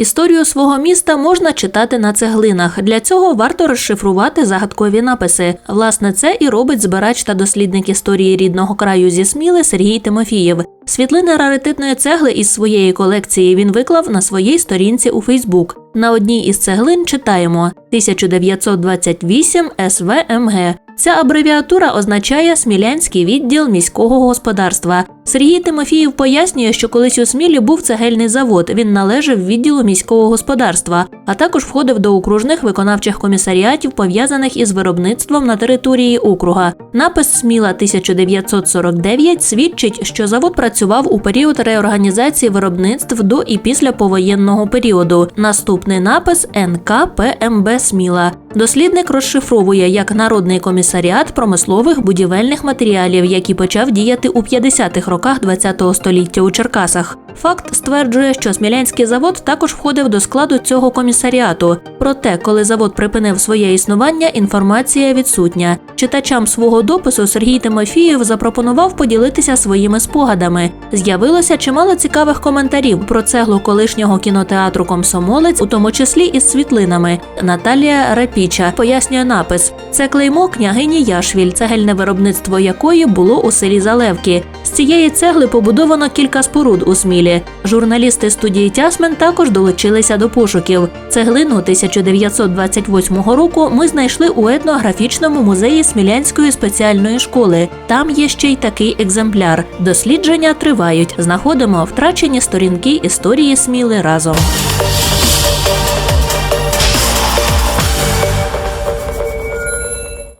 Історію свого міста можна читати на цеглинах. Для цього варто розшифрувати загадкові написи. Власне, це і робить збирач та дослідник історії рідного краю зі Сміли Сергій Тимофієв. Світлини раритетної цегли із своєї колекції він виклав на своїй сторінці у Фейсбук. На одній із цеглин читаємо 1928 СВМГ. Ця абревіатура означає Смілянський відділ міського господарства. Сергій Тимофіїв пояснює, що колись у Смілі був цегельний завод. Він належав відділу міського господарства, а також входив до окружних виконавчих комісаріатів, пов'язаних із виробництвом на території округа. Напис Сміла 1949 свідчить, що завод працював у період реорганізації виробництв до і після повоєнного періоду. Наступний напис НКПМБ Сміла. Дослідник розшифровує як народний комісаріат промислових будівельних матеріалів, який почав діяти у 50-х роках ХХ століття у Черкасах. Факт стверджує, що Смілянський завод також входив до складу цього комісаріату. Проте, коли завод припинив своє існування, інформація відсутня. Читачам свого допису Сергій Тимофієв запропонував поділитися своїми спогадами. З'явилося чимало цікавих коментарів про цеглу колишнього кінотеатру Комсомолець, у тому числі із світлинами. Наталія Рапіча пояснює напис: це клеймо княгині Яшвіль, цегельне виробництво якої було у селі Залевки. З цієї цегли побудовано кілька споруд у Смілі. Журналісти студії Тясмен також долучилися до пошуків. Цеглину 1928 року ми знайшли у етнографічному музеї Смілянської спеціальної школи. Там є ще й такий екземпляр. Дослідження тривають. Знаходимо втрачені сторінки історії Сміли разом.